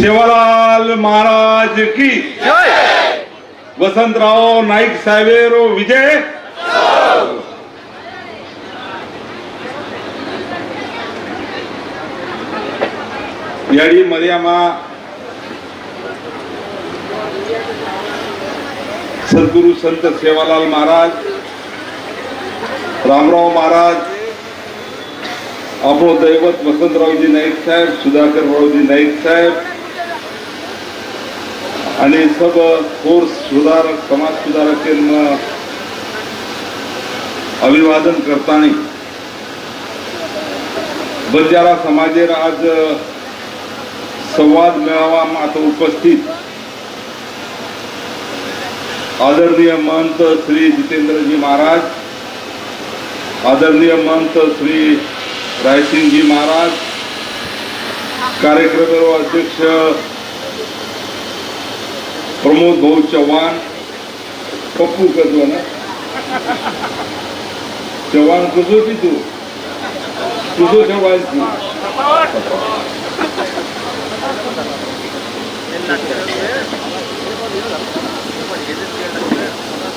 शेवालाल महाराज की। वसंतराव नाईक साहेबेरो विजय। याडी मर्यामा सद्गुरु संत सेवालाल महाराज रामराव महाराज अभो दैवत वसंतरावजी नाईक साहेब सुधाकर रावजी नाईक साहेब आणि सब कोर्स सुधारक समाज सुधारक अभिवादन करताना बंजारा समाजेर आज संवाद मेळावा आता उपस्थित. आदरणीय महंत श्री जितेंद्रजी महाराज आदरणीय महंत श्री रायसिंगजी महाराज कार्यक्रम अध्यक्ष प्रमोद भाऊ चव्हाण पप्पू करतो ना चव्हाण कसो की तू? तुझं चव्हाण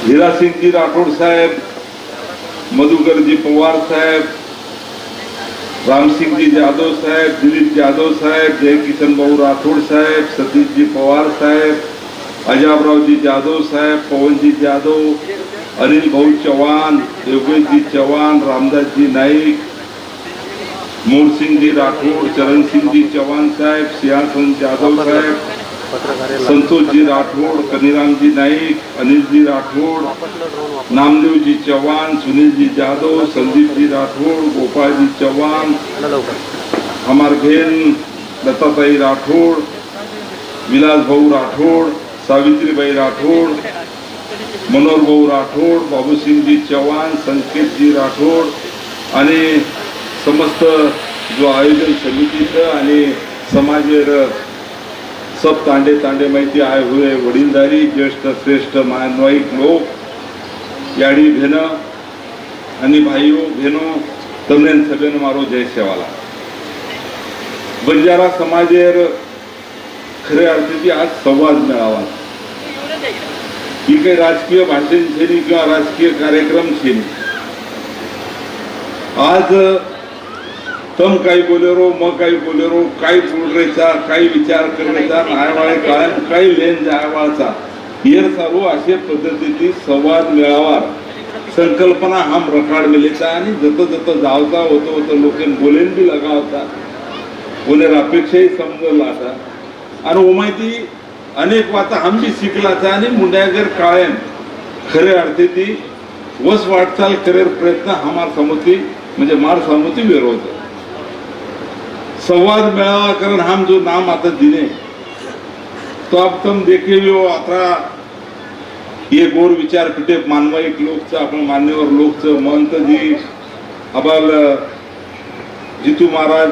हिरासिंगजी राठोड साहेब मधुकरजी पवार साहेब रामसिंगजी जाधव साहेब दिलीप जाधव साहेब जयकिशन भाऊ राठोड साहेब सतीशजी पवार साहेब अजाबरावजी जाधव साहेब, पवनजी जाधव, अनिल भाऊ चव्हाण योगेशजी चव्हाण, रामदासजी नाईक मोरसिंगजी राठोड चरणसिंगजी चव्हाण साहेब, सिंहासन जाधव साहेब, संतोषजी राठोड, कनिरामजी नाईक, अनिलजी राठोड, नामदेवजी चव्हाण, सुनीलजी जाधव, संदीपजी राठोड गोपाळजी चव्हाण हमार बहन लताताई राठोड विलास भाऊ राठोड सावित्रीबाई राठोड मनोहरभाऊ राठोड बाबूसिंगजी चव्हाण संकेतजी राठोड आणि समस्त जो आयोजन समितीचं आणि समाजेर सब तांडे तांडे माहिती आहे हुए वडीलधारी ज्येष्ठ श्रेष्ठ मानवाईक लोक याडी भेन आणि भाईओ भेनो तमेन सगळ्यांना मारो जय सेवाला. बंजारा समाजेर खरे अर्थाची आज संवाद मिळावा. ही काही राजकीय भाषणशैली किंवा राजकीय कार्यक्रमशैली. आज तम काही बोलेरो मग काही बोलेरो काही बोलरेचा काही विचार करण्याचा आयवाळे काय काही लेन आयवाळचा हेर सर्व असे पद्धतीची संवाद मिळावा. संकल्पना हा रखाड मिळायचा आणि जत जत जावता होतो होतं लोकेन बोलेन बी लगा होता बोलेर अपेक्षाही समजला आता. आणि ओमायती अनेक वाता आम्ही शिकलाचा आणि मुंड्यागर काळ्यान खरे अर्थे ती वस वाटचाल करेर प्रयत्न हमार समोती म्हणजे मार समोती विरोध. संवाद मेळावा कारण हम जो नाम आता दिने. तो अब देखील देखे हो आता हे गोर विचार कुठे मानवाईक लोकचं आपण मान्यवर लोकचं महंत जी अबाल जितू महाराज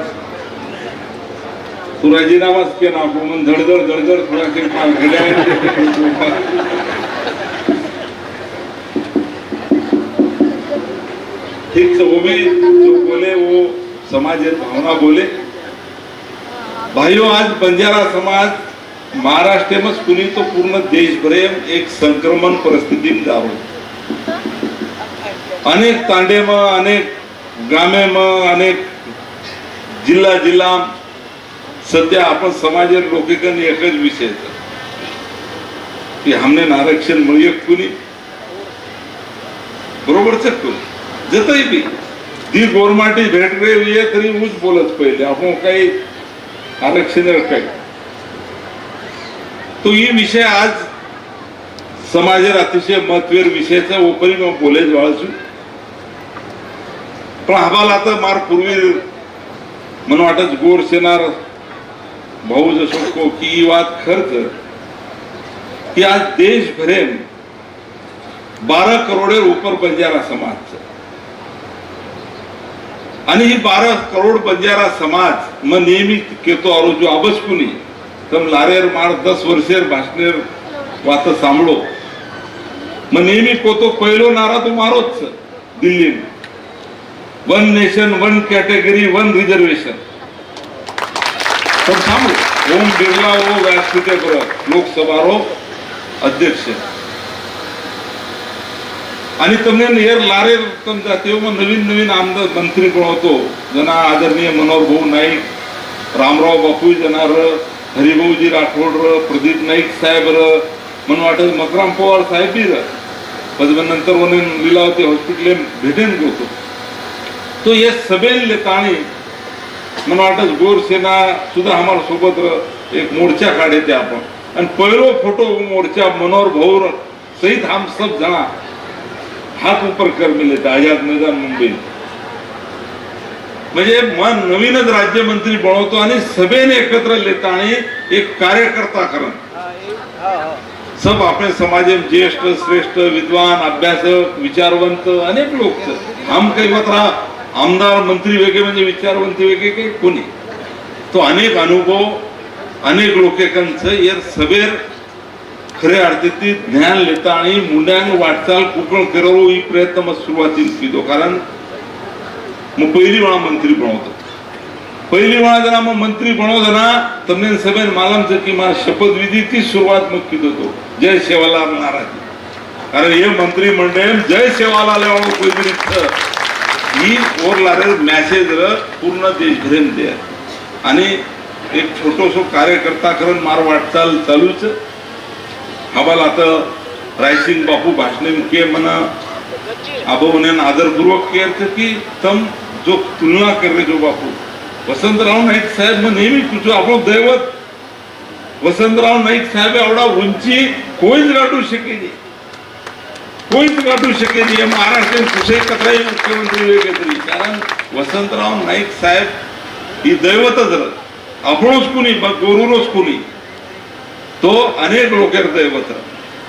तू राजीनामाच केला आपण म्हणून धडधड धडधड थोडा ठीक से वो जो बोले वो समाज भावना बोले. भाइयों आज बंजारा समाज महाराष्ट्र में कुणी तो पूर्ण देशभरेम एक संक्रमण परिस्थितीत जावं. अनेक तांडे म अनेक गामे म अनेक जिल्हा जिल्हा सध्या आपण समाजात लोकेकन एकच विषय की हमने आरक्षण मिळूया कुणी? बरोबरच कोणी जतही बी ती गोरमाटी भेट रे हो, ये तरी ऊच बोलत पहिले. आपण काही आरक्षण काही. तो ही विषय आज समाजात अतिशय महत्वेर विषयाचा ओपरी मग बोलेज वाळसू पण आम्हाला आता मार पूर्वी म्हणून वाटत गोड शेणार भाऊ जसो की बात खर्च? की आज देश भरेन बारा करोडेर ऊपर बंजारा समाज. आणि ही बारा करोड बंजारा समाज मग नेहमी केतो आरोजो अबसकुनी तम लारेर मार दस वर्षेर भाषणेर वाच सांभळो. मग नेहमी कोतो पहिलो नारा तो मारोच Delhi one nation one category one reservation. पण सांगू ओम बिर्ला ओ व्यासपीठे बर लोकसभा रो अध्यक्ष. आणि तुमने नेर लारे तुम जाते हो मग नवीन नवीन आमदार मंत्री पण होतो. जना आदरणीय मनोहर भाऊ नाईक रामराव बापू जनार हरिभाऊजी राठोड र प्रदीप नाईक साहेब र मन वाटत मकराम पवार साहेब बी रंतर लिलावती हॉस्पिटल भेटेन गोतो तो. या सभेन लिता मला वाटत गोरसेना सुद्धा आम्हाला सोबत एक मोर्चा काढायचे आपण. आणि पहिलो फोटो मोर्चा मनोहर भाऊ सहित हम सब जना हात ऊपर कर मिले आझाद मैदान मुंबई. म्हणजे मन नवीनच राज्यमंत्री बनवतो आणि सभेने एकत्र लेता आणि एक कार्यकर्ता करण. सब आपले समाज ज्येष्ठ श्रेष्ठ विद्वान अभ्यासक विचारवंत अनेक लोक छ. हम काही मात्र आमदार मंत्री वेगळे म्हणजे विचारवंती वेगळे काही कोणी. तो अनेक अनुभव अनेक लोकांचं या सभेर खऱ्या अर्थीत ज्ञान लेता आणि मुंड्यांक वाटचाल कोकण करो ही प्रयत्न मग सुरुवातीत केलो कारण मग पहिली वेळा मंत्री बनवतो. पहिली वेळा जरा मग मंत्री बनवताना तमेन सभेन मालमचं किमान शपथविधी ती सुरुवात मग किदो तो जय सेवालाल नाराज. कारण हे मंत्रिमंडळ जय सेवालाल पहिली ही ओरलारे मॅसेज र पूर्ण देशभरेन दे आणि एक छोटोसो कार्यकर्ता करून मार वाटचाल चालूच. हवाल आता रायसिंग बापू भाषण के म्हणा आबो आदरपूर्वक केअर की तम जो तुलना कर जो बापू. वसंतराव नाईक साहेब मग नेहमी तुझं आपण दैवत. वसंतराव नाईक साहेब एवढा उंची कोणीच गाठू शकेली. कोणीच वाटू शकेल या महाराष्ट्रात कुठे कतराही मुख्यमंत्री वेगळे तरी. कारण वसंतराव नाईक साहेब ही दैवतच र आपणच कुणी मग गोरुरोच कुणी तो अनेक लोकेर दैवत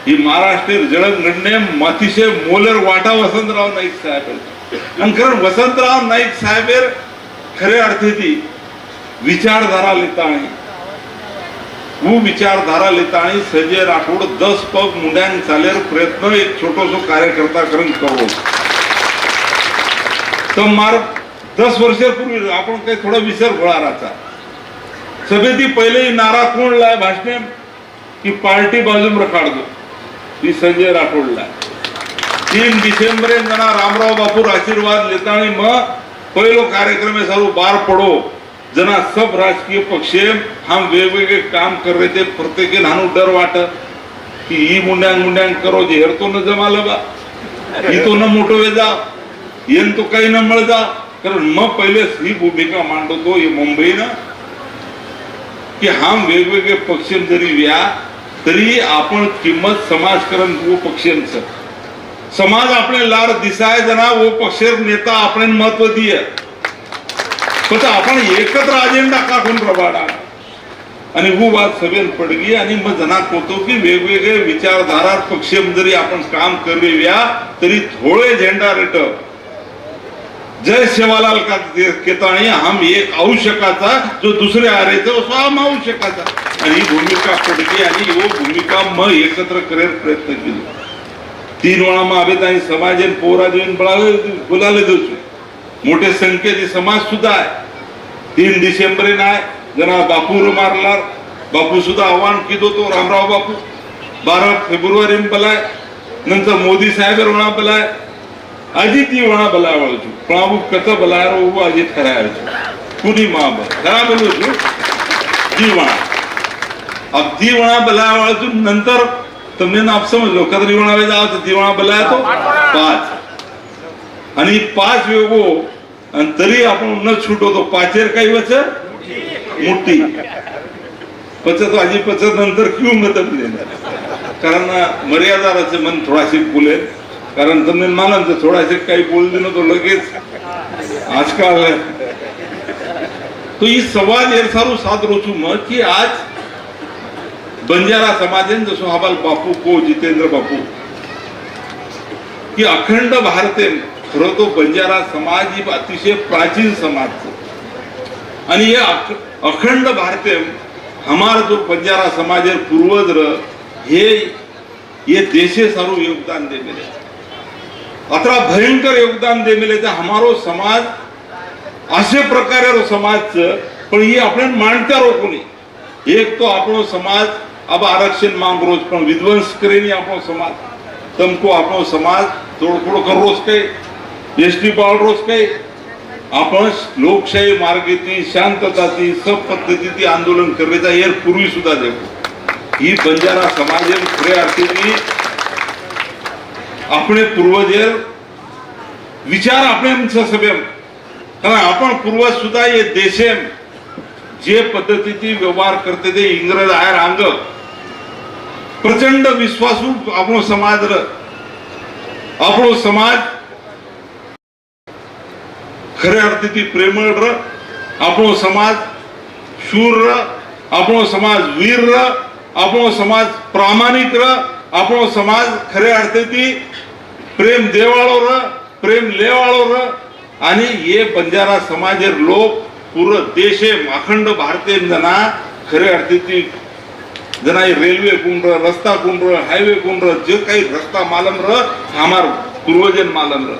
ही महाराष्ट्र जळग घडणे अतिशय मोलर वाटा वसंतराव नाईक साहेब आणि कारण वसंतराव नाईक साहेबेर खरे अर्थेती विचारधारा लिहिता आणि હું विचारधारा લેતા आणि સંજય राठोड दस पग મુંડાંગ ચાલેર प्रयत्न एक छोटस कार्यकर्ता करून કરીને तर मार दस દस वर्षापूर्वी आपण काही थोडा विसर होणाराचा. सभेती पहिले नारा कोण लाय भाषणे की पार्टी बाजून रखाड दो संजय राठोडला तीन डिसेंबरे जना रामराव बापूर आशीर्वाद लेता आणि मग पहिलो कार्यक्रम सारू बार पडो. जना सब राजकीय पक्ष हम वेगवेगळे काम कर रहे थे प्रत्येक हानू डर वाट की ही मुंड्यांग मुंड्यांग करो जे हेरतो न जमाल बा. तो न मोठो वे जा. येन तो काही न मळ जा. कारण मग पहिलेच ही भूमिका मांडतो हे मुंबईनं. की हम वेगवेगळे पक्ष जरी व्या तरी आपण किंमत समाजकरण वो पक्षांचं. समाज आपले लाड दिसाय जना वो पक्ष नेता आपण महत्त्व दिया. तसं आपण एकत्र अजेंडा काढून प्रभाडा आणि वाद सभेत पडगी आणि मग जनाक होतो की वेगवेगळे विचारधारा पक्षम जरी आपण काम करूया तरी थोडे झेंडा रेट. जय सेवालाल का केताळी हम एक आवश्यकाचा जो दुसऱ्या आरेचा असो हम आवश्यकाचा. आणि ही भूमिका पडगी आणि हो भूमिका मग एकत्र करेल प्रयत्न केले. तीन वेळा मग आणि समाजेन पोरा देऊन बोलायला देऊ દઉં છું મોટે સંખ્યેથી સમાજ सुद्धा आहे तीन डिसेंबरे नाय जना बापू मारला बापू सुद्धा आव्हान किदो तो रामराव बापू बारा फेब्रुवारी बलाय नंतर मोदी साहेब रोणा बलाय अजित ही वणा बलाय वळचू पण आबू कच बलाय रो वो अजित खराय कुणी मा बल खरा बोलू છું दी वणा अब दी वणा बलाय वळचू नंतर તમને નાપ સમજો કદરી વણાવે જાવ તો દિવાણા બલાય તો પાંચ आणि पाच वेगो आणि तरी आपण न छुटवतो. पाचेर काही वच मोठी पचत आजी पचत नंतर क्यू मत कारण मर्यादाराचे मन थोडाशी बोले कारण तुम्ही तर थोडासे काही बोल दिलं तो लगेच आजकाल तो ही सवाल हे सारू रोचू मग की आज बंजारा समाजेन जसो हवाल बापू को जितेंद्र बापू की अखंड भारतेन परंतु बंजारा समाज ही अतिशय प्राचीन समाज आणि हे अखंड भारतीय हमार जो बंजारा समाज है पूर्वज हे ये देशे सारू योगदान दे मिले अतरा भयंकर योगदान दे मिले ते हमारो समाज असे प्रकारे समाज पण हे आपण मांडता रोखू एक तो आपणो समाज अब आरक्षण मांग रोज पण विध्वंस करेनी आपणो समाज तमको आपणो समाज तोडफोड रोज काही. કઈ એસટી પાળવો જ કઈ आपण लोकशाही मार्गेती शांतताती सब पद्धतीती आंदोलन करण्याचा यार पूर्वी सुद्धा देखो ही बंजारा समाज खऱ्या अर्थाने આપણે પૂર્વજે વિચાર આપણે એમ છે સભ્ય કારણ आपण પૂર્વજ સુધા એ દેશે જે પદ્ધતિથી વ્યવહાર કરતે તે ઇંગ્રજ આયર આંગ પ્રચંડ વિશ્વાસુ આપણો સમાજ ર આપણો સમાજ खरे અર્થથી प्रेम र આપણો समाज शूर र આપણો समाज वीर र આપણો समाज प्रामाणिक र આપણો समाज ખરે અર્થથી प्रेम देवाळो र प्रेम लेवाळो र आणि हे बंजारा समाज लोक पूर देशे माखंड भारते जना खरे अर्थी ती जना रेल्वे कुंड्र रस्ता कुंड्र हायवे कुंड्र जे काही रस्ता मालम र हमार पूर्वजन मालम र.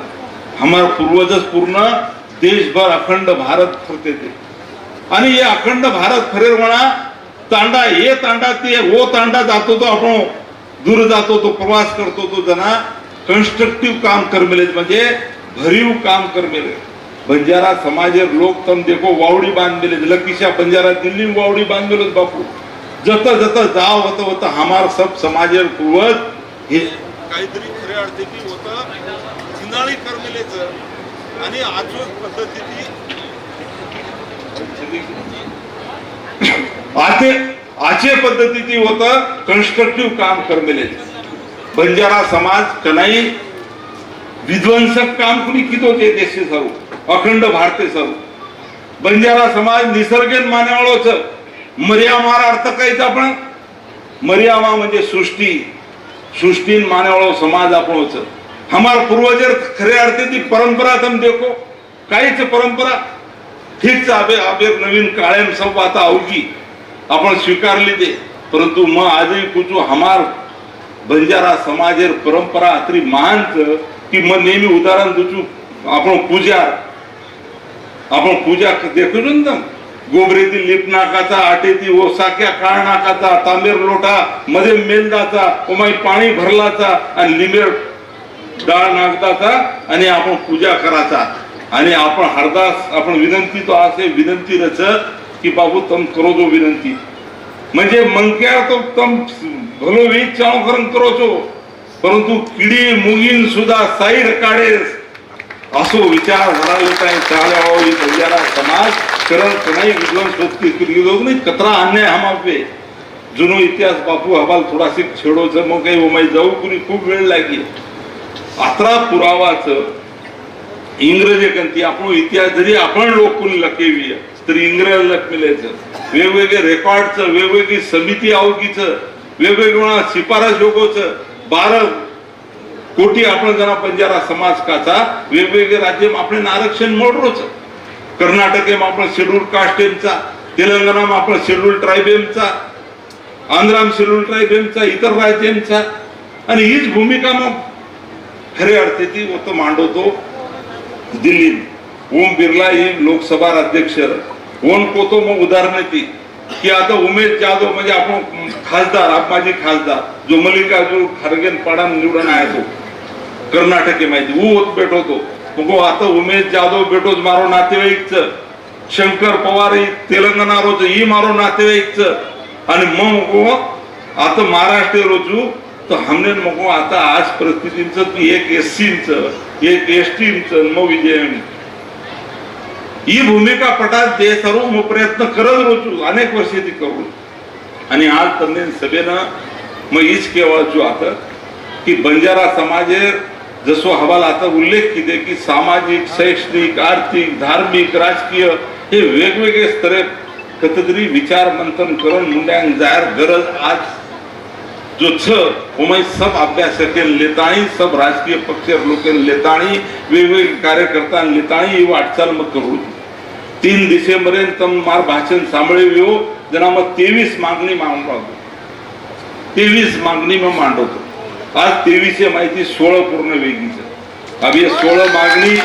हमार पूर्वजच पूर्ण देशभर अखंड भारत फिरते ते. आणि हे अखंड भारत खरे म्हणा तांडा हे तांडा ते वो तांडा जातो तो आपण दूर जातो तो प्रवास करतो तो जना. कन्स्ट्रक्टिव्ह काम करमेले म्हणजे भरीव काम करमेले बंजारा समाजेर लोक तम देखो वावडी बांधलेले लकीशा बंजारा दिल्ली वावडी बांधलेलो बापू. जत जत जाव होत होत हमार सब समाजेर पूर्वज हे काहीतरी खऱ्या अर्थी होत. जिनाळी करमेलेच. आणि आजूक पद्धतीची आचे आचे पद्धतीची होत कन्स्ट्रक्टिव्ह काम करमेले. बंजारा समाज कनाई विध्वंसक काम कुणी कितो ते देशे सर्व अखंड भारते सर्व. बंजारा समाज निसर्गेन मानेवाळोच मर्यामार अर्थ काहीच आपण? मर्यामा म्हणजे सृष्टी. सृष्टीन मानेवाळो समाज आपणच. हमार पूर्वजर खरे अर्थे ती परंपरा तम देखो। काहीच परंपरा? ठीकच आबे आबे नवीन काळेम सब आता अवघी आपण स्वीकारली ते परंतु मग आजही कुचू हमार बंजारा समाजेर परंपरा अत्री महान की मग नेहमी उदाहरण दुचू आपण पूजा आपण पूजा देखू ना गोबरेतील लिपनाकाचा आटेती ओ साक्या काळ नाकाचा तांबेर लोटा मध्ये मेंदाचा ओमाई पाणी भरलाचा आणि लिंबेर डाळ नागदाचा आणि आपण पूजा करायचा आणि आपण हरदास आपण विनंती तो असे विनंती रच की बाबू तम करो जो विनंती. म्हणजे मंक्या तो तम भलो वीज चावकरण करो परंतु किडी मुगीन सुद्धा साईर काढेस. असो विचार झाला काय चाल्यावो समाज करण कणाई विद्वान सोबती करी लोक नाही कतरा अन्याय हम आपे जुनो इतिहास बापू हवाल थोडासी छेडो जर मग काही ओमाई जाऊ कुणी खूप वेळ लागी अकरा पुरावाच इंग्रजी कंती आपण इतिहास जरी आपण लोक कुणी लकेवी तरी इंग्रज लकमिलेच वेगवेगळे रेकॉर्डचं वेगवेगळी समिती आवकीचं वेगवेगळ्या शिफारस योगोचं बारा कोटी आपण जरा बंजारा समाज काचा वेगवेगळे राज्य आपण आरक्षण मोडरोच कर्नाटकेम आपण शेड्यूल कास्टेमचा तेलंगणा आपण शेड्यूल ट्रायबेमचा आंध्राम शेड्यूल ट्रायबेमचा इतर राज्यांचा. आणि हीच भूमिका मग खरे अर्थाची तो मांडवतो दिल्लीत. ओम बिर्ला ही लोकसभा अध्यक्ष. ओन कोतो मग उदाहरण ती. की आता उमेश जाधव म्हणजे आपण खासदार आप माझे खासदार जो मल्लिकार्जुन खरगेन पाडा निवडून आहे तो. कर्नाटके माहिती. ऊ होत भेटवतो मग हो आता उमेश जाधव भेटोच मारो नातेवाईकच. शंकर पवार तेलंगणा रोज ही मारो नातेवाईकच. आणि मग हो आता महाराष्ट्र रोजू तर हमने मग आता आज परिस्थितीचं की एक एस सीचं एक एस टीचं मग विजय ही भूमिका पटात ते सर्व प्रयत्न करत रोजू अनेक वर्षे ती करू आणि आज त्यांनी सभेनं मग हीच केवळचू आता की बंजारा समाजे जसो हवाला आता उल्लेख किती की सामाजिक शैक्षणिक आर्थिक धार्मिक राजकीय हे वेगवेगळे स्तरे कधीतरी विचार मंथन करून मुंड्यांक जायर गरज आज जो छ उमें सब अभ्यासकेन लेताणी सब राजकीय पक्ष लोकेन लेताणी वेगवेगळे कार्यकर्ता लेताणी ही वाटचाल मग करू तीन डिसेंबरेन तम मार भाषण सांभळे येऊ जना मग तेवीस मागणी मागतो तेवीस मागणी मग मांडवतो आज तेवीस तेवीसशे माहिती सोळा पूर्ण वेगळीच अब हे सोळा मागणी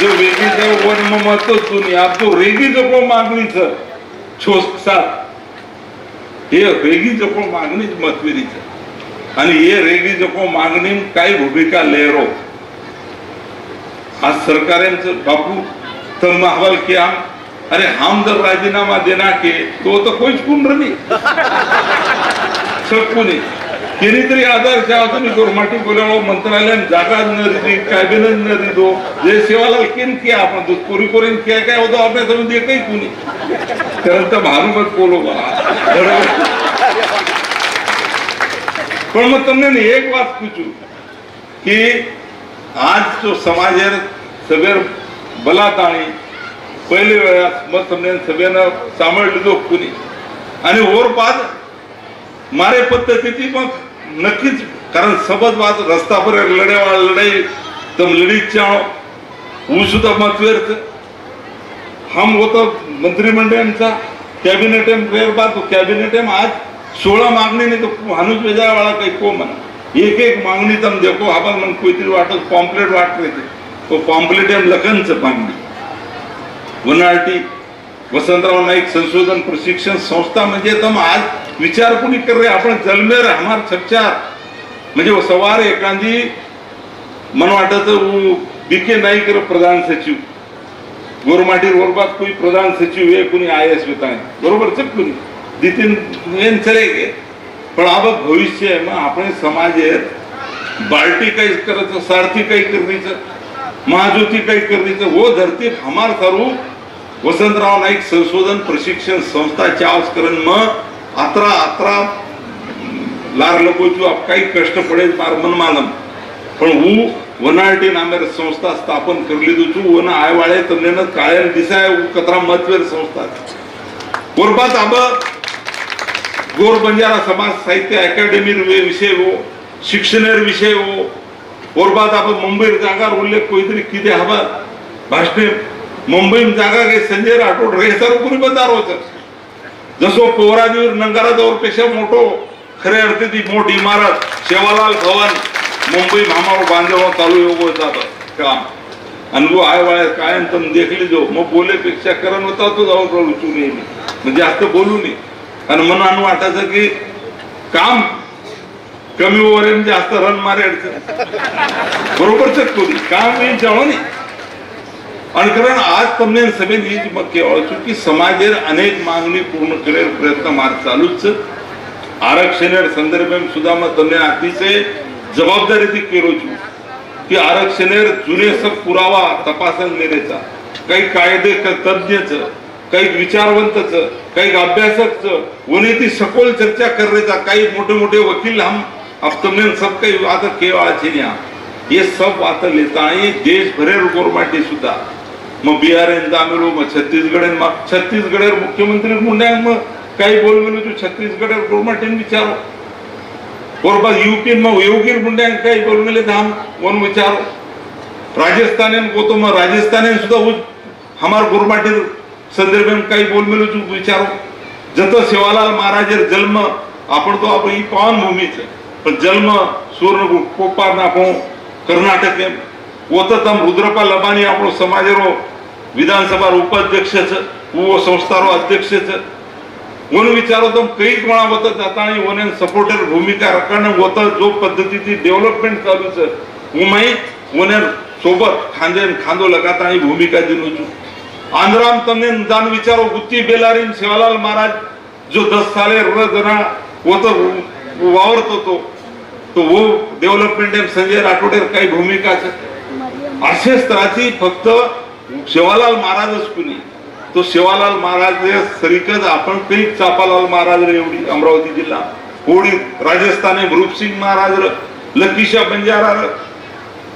जो वेगळीच वन मग महत्त्व तुम्ही आप तो रेगी जो मागणीच. छोसात हे रेगी जको मागणी मतविरीच आणि हे रेगी जको मागणी काही भूमिका लेरो आज सरकारांचं बापू तम अहवाल किया अरे हम जर राजीनामा देना के तो तो कोई कुण नहीं શકું કેની તરી આધાર છે આ તમે ગોરમાટી બોલાવો મંત્રાલય જાગા જ ન દીધી કેબિનેટ ન દીધો જે સેવાલાલ કેમ કે આપણે તો કોરી કોરીને કે કે તો આપણે તમે દે કઈ કુની કારણ તો મારું મત બરાબર પણ હું તમને એક વાત પૂછું की आज जो समाज सगळ्या बला ताणी पहिले वेळा मग समजा सगळ्यांना सांभाळले लोक कुणी. आणि वर पाद मारे पद्धती ती मग नक्कीच कारण सबद वाद रस्ता पर लढ्या लढाई तम लढीत चाव ऊ सुद्धा मतव्यर्थ हम होता मंत्रिमंडळांचा. कॅबिनेटेम फेर पाहतो कॅबिनेट आज सोळा मागणी नाही तो माणूस वेगळा वाळा काही को म्हणा. एक एक मागणी तम देखो आपण मग कोणतरी वाटत पॉम्पलेट वाटत ते. तो पॉम्पलेट एम लखनच मागणी. वनाटी वसंतराव नाईक संशोधन प्रशिक्षण संस्था म्हणजे तम आज विचार कुणी कर रे? आपण जलमेर हमार छपचार म्हणजे सवार एखादी मन वाटत बीके नाईक प्रधान सचिव. गोरमाटीर वर्गात कोई प्रधान सचिव हे कोणी आय एस वेता बरोबर चक कोणी? जितीन मेन चले गे पण आबा भविष्य आहे मग आपण समाज आहे बाल्टी काही करायचं सारथी काही करण्याचं महाज्योती काही करण्याचं व धरती हमार सारू वसंतराव नाईक संशोधन प्रशिक्षण संस्था चावस करण मग आत्रा आत्रा लार लगोचू आप काही कष्ट पडेल मार मनमानम पण ऊ વનારટી નામે સંસ્થા સ્થાપન કરી લીધું છું અને આયવાળે તમને ન કાયમ દિશાએ હું કતરા મતવેર સંસ્થા છે. गोरबात आब गोर बंजारा समाज साहित्य अकॅडमी विषय हो शिक्षणेर विषय हो गोरबात आब मुंबईर जागार उल्लेख कोणतरी किती हवा भाषणे मुंबईत जागा काही संजय राठोड रेसार कुणी बंदार होत जसो पोहराजीवर नंगाराजवळ पेक्षा मोठो खरे अर्थे ती मोठी इमारत सेवालाल भवन मुंबई महामारो बांधव चालू एवढं जातं काम अनुभव आहे वाळे काय आणि तुम्ही देखली जो मग बोलेपेक्षा करण होता तो जाऊन रडू चुनी म्हणजे जास्त बोलू नये आणि मनानं वाटायचं की काम कमी ओव्हर आहे आणि जास्त रन मारे अडचण बरोबरच कोणी काम मी जाणो नाही आणि कारण आज તમને સભેન એ જ મત કહેવાય છું કે સમાજે અનેક માંગણી પૂર્ણ કરે પ્રયત્ન માર ચાલુ જ છે આરક્ષણ સંદર્ભે સુધામાં તમને અતિશય જવાબદારીથી કેરો છું की आरक्षणेर जुने सब पुरावा तपासन नेण्याचा काही कायदे क- तज्ञच काही विचारवंतच काही अभ्यासक उन्हें ती सखोल चर्चा करण्याचा काही मोठे मोठे वकील हम अब तुमने सब काही आता केवळ છે ન્યા. ये सब वात लेता आणि देश भरेर गोरमाटी सुद्धा मग बिहार तामिळ मग छत्तीसगड मग छत्तीसगडेर मुख्यमंत्री मुंड्या मग काही बोलवेलो तू छत्तीसगडेर गोरमाटीन विचारो बरोबर युपी मग योगी मुंड्यांक काही बोलून गेले धाम वन विचारो राजस्थान गोतो मग राजस्थान सुद्धा उज- हमार गुरमाटी संदर्भ में काही बोल मिलो तू विचारो जत सेवालाल महाराजर जन्म आपण तो आपण ही पावन भूमी છે પણ જન્મ સુવર્ણ કોપાર આપણો કર્ણાટક એમ ઓત તમ રુદ્રપા લબાની આપણો સમાજરો વિધાનસભા ઉપાધ્યક્ષ છે હું સંસ્થારો અધ્યક્ષ છે वन विचार होतो कई कोणा बदल जाता आणि वन एन सपोर्टर भूमिका राखणं वता जो पद्धतीची डेव्हलपमेंट चालूच वन वनन सोबत खांदेन खांदो लगाता आणि भूमिका दिलूचू आंध्राम तमने जाण विचारो गुत्ती बेलारीन सेवालाल महाराज जो दस साले जना वत वावरतो तो. तो वो डेव्हलपमेंट एम संजय राठोडेर काही भूमिका असेच तराची फक्त सेवालाल महाराजच कुणी. तो शिवालाल महाराज सरीकच आपण काही चापालाल महाराज एवढी अमरावती जिल्हा. होळी राजस्थानी रूपसिंग महाराज लकीशा बंजारा र,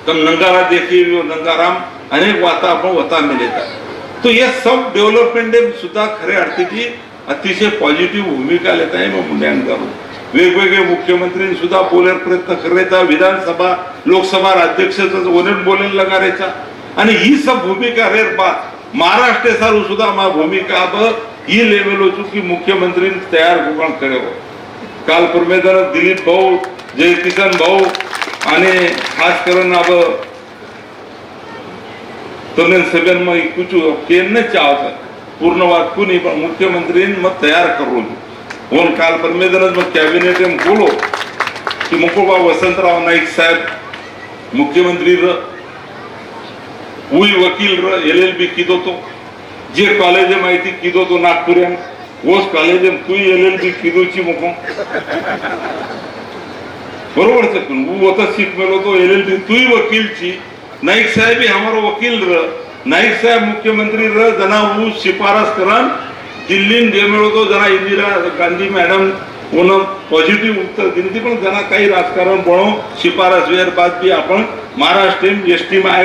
नंगारा देखी नंगाराम अनेक वाता आपण वता मिळतात तो ये सब डेव्हलपमेंट सुद्धा खऱ्या अर्थाची अतिशय पॉझिटिव्ह भूमिका लेत आहे मग मुंड्यांकरून वेगवेगळे मुख्यमंत्री सुद्धा बोलायला प्रयत्न करायचा विधानसभा लोकसभा अध्यक्षाचा ओनेट बोलायला लगारायचा आणि ही सब भूमिका रेर बा महाराष्ट्र सारू सुद्धा मा भूमिका अब ही लेवल हो की मुख्यमंत्री तयार कोकण करे काल परमेदर दिलीप भाऊ जयकिशन भाऊ आणि खास करून अब તમને સબેનમાં કુછું કેમ ન ચાવતા પૂર્ણ વાત કુની પણ મુખ્યમંત્રી મત તૈયાર કરવું છું ओन काल परमेदनच मग कॅबिनेट एम बोलो की मुकोबा वसंतराव नाईक साहेब मुख्यमंत्री र उई वकील र एल एल बी किदो तो जे कॉलेज माहिती किदो तो नागपुऱ्यान ओस कॉलेज तू एल एल बी किदोची मुको बरोबर છે પણ હું વખત શીખ મેલો તો એલએલબી તુંય વકીલ છી નાઈક સાહેબ અમારો વકીલ ર નાઈક સાહેબ મુખ્યમંત્રી ર जना હું शिफारस करन दिल्लीन जे मेळो तो जना Indira Gandhi madam on positive उत्तर दिली ती पण जना काही राजकारण बळो शिफारस वेर बाद बी आपण महाराष्ट्रीयन एस टी માં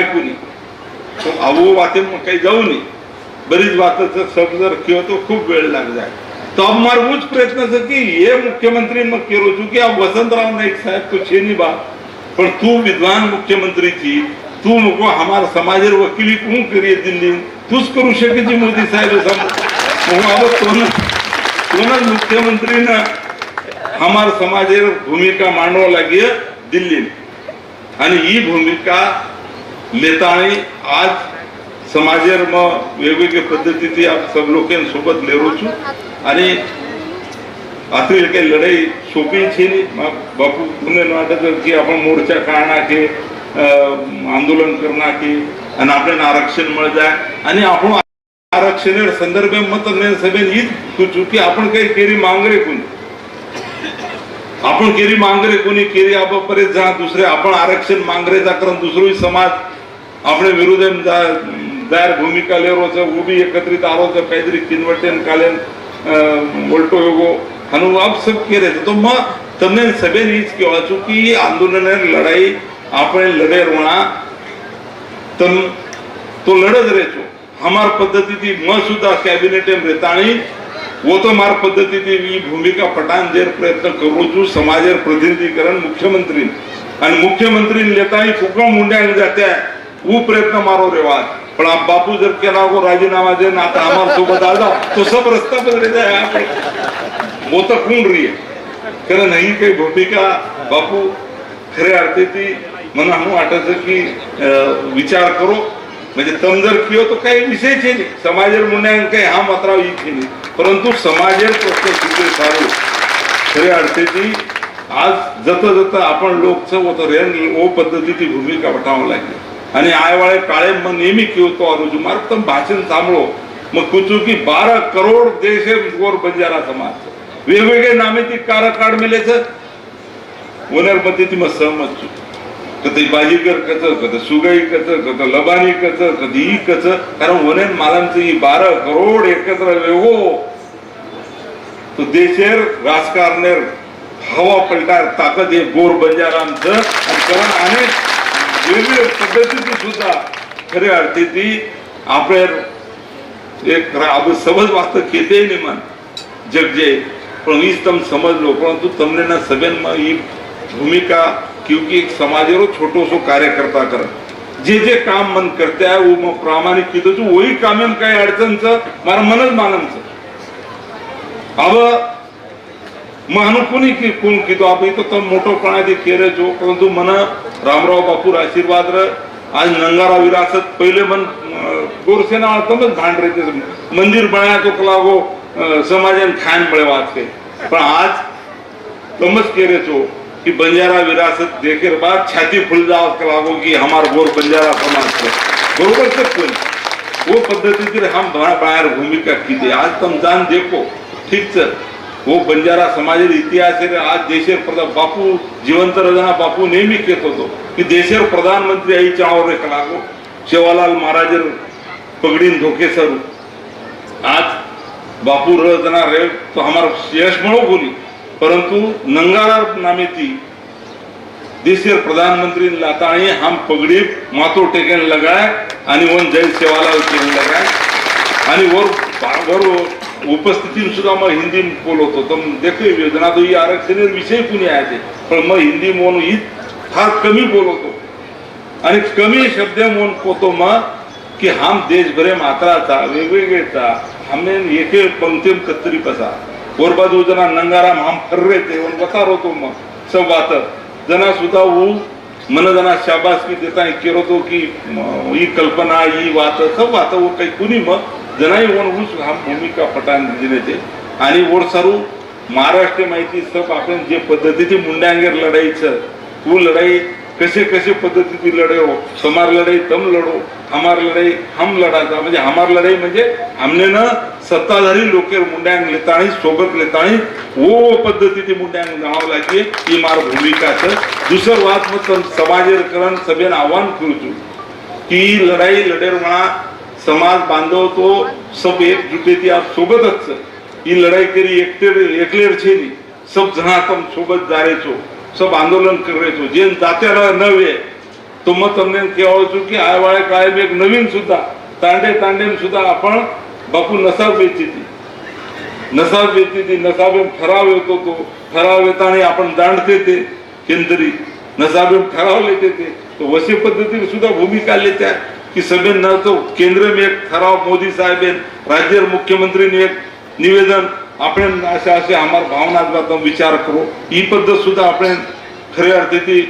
तो आवो मग काही जाऊ नये. बरीच वाचायचं जर किंवा तो खूप वेळ लागला. तो मारूच प्रयत्न असं की हे मुख्यमंत्री मग केलो तू की वसंतराव नाईक साहेब तू छेनी बा पण तू विद्वान मुख्यमंत्रीची तू नको हमार समाज वकिली कू करी दिल्ली? तूच करू शके मोदी साहेब मुख्यमंत्री मुख्यमंत्रीनं हमार समाजेर भूमिका मांडवा लागे दिल्ली आणि ही भूमिका लेता आणि आज समाजार मग वेगवेगळे पद्धतीची सब लोकांसोबत लेवडूच आणि आतील काही लढाई सोपी छे बापू तुम्ही वाटत की आपण मोर्चा काढणार की आंदोलन करणार की आणि आपल्याला आरक्षण मिळत आहे. आणि आपण आरक्षण संदर्भ मत सभेन हीच सुचू की आपण काही केरी मांगरे कोणी. आपण केरी मांगरे कोणी केरी आबापर्यंत जा दुसरे आपण आरक्षण मांगरे जा कारण दुसरोही समाज આપણે વિરુદ્ધ જાહેર ભૂમિકા લેવો છે ઊભી એકત્રિત આવો છે કૈદરી કિનવટેન કાલેન ઉલટો યોગો આનું આપ સબ કહે રહે તો માં તમને સભેને એ જ કહેવા છું કે આંદોલન લડાઈ આપણે લડે રોણા તમ તો લડ જ રહેશો અમાર પદ્ધતિથી મ સુધા કેબિનેટ એમ રેતાણી वो तो मार पद्धतीने मी भूमिका पटांजेर प्रयत्न करू છું સમાજેર પ્રતિનિધિકરણ મુખ્યમંત્રી અને મુખ્યમંત્રી લેતા ફુકમ ઊંડા જાતે वो प्रयत्न मारो रेवाज पण बापू जर केला को राजीनामा दे ना आता आम्हाला सोबत आला तो सब रस्ता बदले जाए वो तर खून रही काही भूमिका बापू खरे अर्थे ती मना हणू वाटत की विचार करो. म्हणजे तम जर कियो तो काही विषय छे समाज म्हणण्या काही हा मात्र इच्छे नाही. परंतु समाज प्रश्न सारू. खरे अर्थे ती आज जत जत आपण लोकचं होतं रे ओ पद्धतीची भूमिका पटावं लागली. आणि आयवाळे काळे मग नेहमी किवतो आरोजू मार्ग भाषण सांभळो. मग कुचू की बारा करोड देश हे गोर बंजारा समाज. वेगवेगळे नामे ती कारकाड मिलेचं वनरपती ती मग सहमत છું कधी बाजीकर कच कधी सुगाई कच कधी लबानी कच कधी ही कच कारण वनेन मालांचं ही बारा करोड एकत्र वेगो हो. तो देशेर राजकारणेर हवा पलटार ताकद हे गोर बंजारांचं. आणि कारण अनेक वेगवेगळ्या पद्धतीची सुद्धा खऱ्या अर्थी आपल्या एक अब सहज वास्तव केते નહીં મન જગજે પણ ઈ તમ સમજલો પરંતુ તમને ના સબેનમાં ઈ ભૂમિકા क्योंकि एक समाजेरो छोटो सो कार्यकर्ता कर जे जे काम मन करते आहे वो मग प्रामाणिक किती तू वही कामेम काही अडचणचं मला मनच मानमचं अब मग हाणू कोणी की कोण कितो आप इथं तर मोठोपणा ते केरे जो परंतु मन रामराव बापूर आशीर्वाद र आज नंगारा विरासत पहिले मन अं, गोरसेना तमच भांड रे मंदिर बनाया तो कलागो अं, समाजन खान बळे वाचते पण आज तमच केरे छो कि बंजारा विरासत देखेर बाद छाती फुल जाओ कलागो की हमार गोर बंजारा समाज છે बरोबर છે कोण वो पद्धतीतील हम बा- बाहेर भूमिका किती आज तुम जान देखो ठीक છે वो बंजारा समाजेर इतिहास आहे रे. आज देशेर प्रधान बापू जिवंत रजना बापू नेहमी केत होतो की देशेर प्रधानमंत्री आई चावर रे कलागो शेवालाल महाराज पगडीन धोके सरू आज बापू र रे तो हमार यश म्हणू बोली परंतु नंगारा नामे ती देशीय प्रधानमंत्री लाताणी हम पगडी मातो टेकेन लगाय आणि वन जय सेवालाल केन लगाय आणि वर वर उपस्थिती सुद्धा मग हिंदी बोलवतो तर देखो योजना तो ही आरक्षण विषय कुणी आहे ते. पण मग हिंदी म्हणून ही फार कमी बोलवतो आणि कमी शब्द म्हणून पोतो मग की हम देशभरे मात्राचा वेगवेगळेचा हमें एके पंक्तीम कत्तरी कसा और बाजू जना नंगाराम हम फर्रे ते बसा होतो मग. सब बात. जना सुद्धा ऊ मन जना शाबास की देता है केरो तो की ही कल्पना ही वात सब बात वो काही कुणी मग जनाई वन हा भूमिका पटान दिले आणि वर सारू महाराष्ट्र माहिती सब आपण जे पद्धतीचे मुंड्यांगेर लढाईचं तू लढाई कसे कसे पद्धतीची लढाई हो? समार लढाई तम लढो हमार लढाई हम लढायचा म्हणजे हमार लढाई म्हणजे हमने सत्ताधारी लोक मुंड्यांग लेताणी सोबत लेताणी ओ पद्धतीची मुंड्यांग नाव लागली ही मार भूमिकाचं. दुसरं वाद मग तम समाजीकरण सभेन आव्हान करूचू की लढाई लढेर म्हणा समाज बांधव तो सब एक जुटे थी आप सोबत ई लड़ाई करी एक एकले सब जहां तम सोबत जा रहे छो सब आंदोलन कर रहे छो जेन दात्या न वे तो मैं तमने क्या हो चुकी आए वाले कायम एक नवीन सुधा तांडे तांडे में सुधा अपन बापू नसाब बेची थी नसाब बेची थी नसाब में खराब हो तो तो खराब अपन दांड थे थे केंद्री. नसाब में खराब लेते थे तो वसी पद्धति में सुधा भूमिका लेते की सभेन न तो केंद्र में एक ठराव मोदी साहेबेन राज्य मुख्यमंत्रीने एक निवेदन आपण असे असे आम्हाला भावना विचार करू. ही पद्धत सुद्धा आपण खऱ्या अर्थी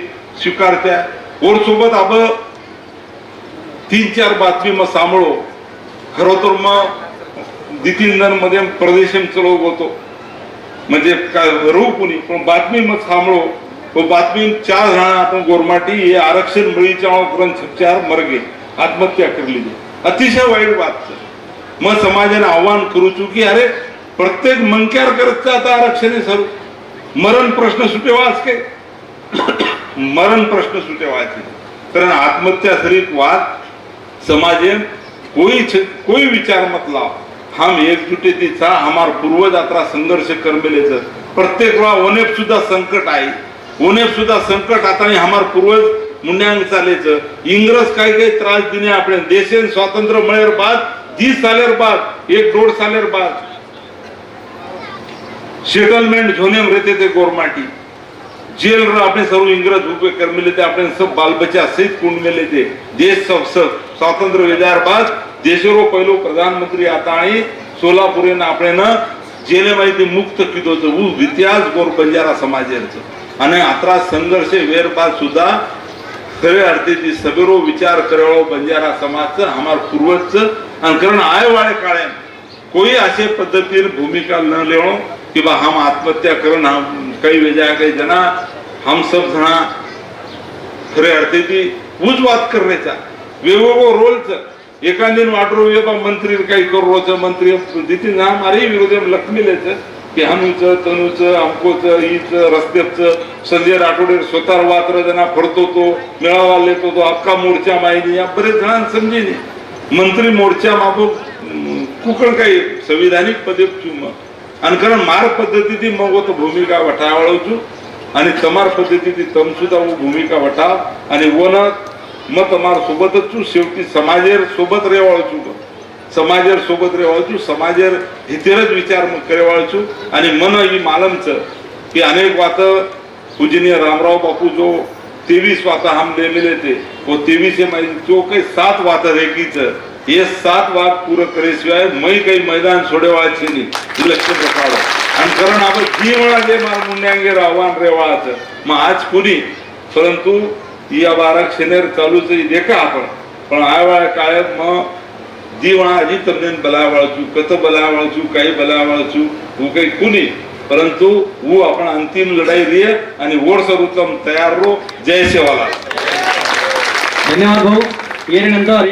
स्वीकारत्या. और सोबत आब तीन चार बातमी मग सांभाळो. खरं तर मग दितीन मध्ये प्रदेशम चलो होतो. म्हणजे काय रू कुणी पण बातमी मग सांभाळो. व बातमी चार जण आपण गोरमाटी हे आरक्षण मिळीच्या करून चार मरगे. आत्महत्या करली अतिशय वाईट बात मग समाजाने आव्हान करू की अरे प्रत्येक मंक्यार करत आता आरक्षण आहे सर. मरण प्रश्न सुटेवाच के मरण प्रश्न सुटेवाचे कारण आत्महत्या सरीत वाद समाजे कोई छ- कोई विचार मत लाव. हम एकजुटीचा हमार पूर्वज यात्रा संघर्ष करमेलेच प्रत्येक वेळा ओनेप सुद्धा संकट आहे. ओनेप सुद्धा संकट आता आणि हमार पूर्वज मुंड्यांग चालेचं. इंग्रज काही काही त्रास दिने आपल्या देशेन स्वातंत्र्य मळेर बाद दीस सालेर बाद एक दोड सालेर बाद. सेटलमेंट झोने रेते ते गोरमाटी जेल रो अपने सर्व इंग्रज उपयोग कर मिले थे सब बाल बच्चा सहित कुंड मेले ते. देश सब सब स्वातंत्र्य वेदार बाद देशरो पहिलो प्रधानमंत्री आता आणि सोलापुरेन आपण जेले माहिती मुक्त किदोचं इतिहास गोर बंजारा समाजाचं. आणि आता संघर्ष वेर बाद सुद्धा खरे अर्थे ती सबेरो विचार करो बंजारा समाज हमार पूर्वज आणि कारण आय वाळे काळे कोई असे पद्धतीने भूमिका न लेवो की बा हम आत्महत्या करण हम काही वेजा काही जना हम सब जणा खरे अर्थे ती उज वाद करण्याचा वेगवेगळो रोलच. एखाद्याने वाटरो मंत्री काही करोच मंत्री देतील ना मारे विरोधी लक्ष्मी लिहायचं तेहानूचं तनूच अंकोच हिच रस्त्याच संजय राठोडे स्वतः वात्र जणा फरतो तो मेळावा लेतो तो अक्का मोर्चा माहिती या बरेच जणांना समजेने मंत्री मोर्चा मागो कुकळ काही संविधानिक पदे चुम. आणि कारण मार पद्धतीची मग तो भूमिका वठावळवचू आणि तमार पद्धतीची तम सुद्धा भूमिका वठाव आणि वन मग तमार सोबतच शेवटी समाजेर सोबत रेवाळचू समाजावर सोबत रेवायचो समाजावर हितरच विचार करेवाळचू आणि मन ही मालमच. की अनेक वात पूजनीय रामराव बापू जो तेवीस वात हम मिले ते व तेवीस हे माहिती जो काही सात वात रेकीच हे सात वात पूर करेशिवाय मै काही मैदान सोडेवाळचे नाही. लक्ष प्रकार आणि कारण आपण जी वेळा जे मार मुंड्यांगे रावण रेवाळच मग आज कुणी? परंतु या बारा शेनेर चालूच देखा आपण. पण आय वेळा काळात मग जीवा अजी तरण बलावाळचू कत बलावाळचू काही बलावाळचू ऊ काही कुणी. परंतु वो आपण अंतिम लढाई रिये आणि ओडसर उत्तम तयार रो. जय सेवाला धन्यवाद भाऊ. येण्यानंतर